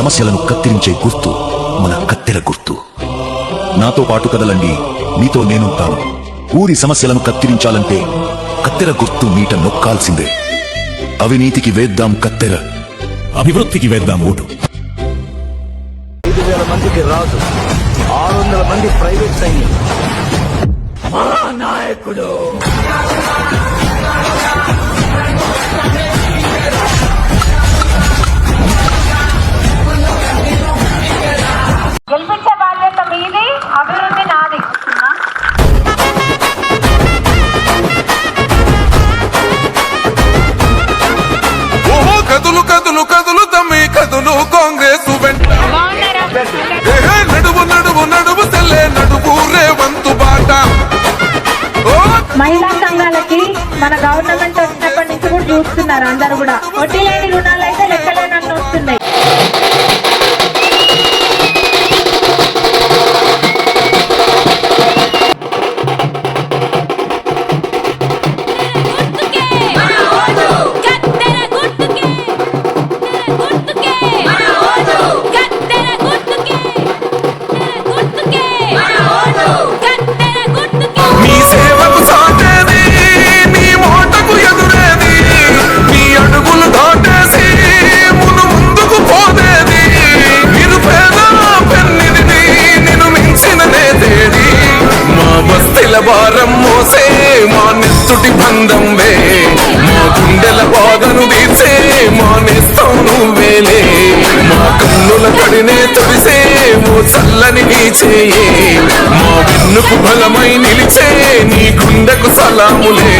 సమస్యలను కత్తిరించే గుర్తు మన కత్తెర గుర్తు. నాతో పాటు కదలండి మీతో నేనుంటాను. ఊరి సమస్యలను కత్తిరించాలంటే కత్తెర గుర్తు మీట నొక్కాల్సిందే. అవినీతికి వేద్దాం కత్తెర అభివృద్ధికి వేద్దాం ఓటు. ఐదు వేల మందికి రాజు ఆరు వందల మంది ప్రైవేట్ సైన్యం మా నాయకుడు నడువు నడువు నడువు తెల్లే నడువు రేవంతు బాట. మహిళా సంఘాలకి మన గవర్నమెంట్ వచ్చినప్పటి నుంచి కూడా చూస్తున్నారు అందరు కూడా. వడ్డీ లేని రుణాలు అయితే గుండెల భారం మోసే మా నెత్తుటి బంధం వే. మా గుండెల బాధను తీసే మా నేస్తం నువ్వేలే మా కన్నుల కడినే తొలిసే మో చల్లని నీ చేయే మా వెన్నుకు బలమై నిలిచే నీ గుండెకు సలాములే.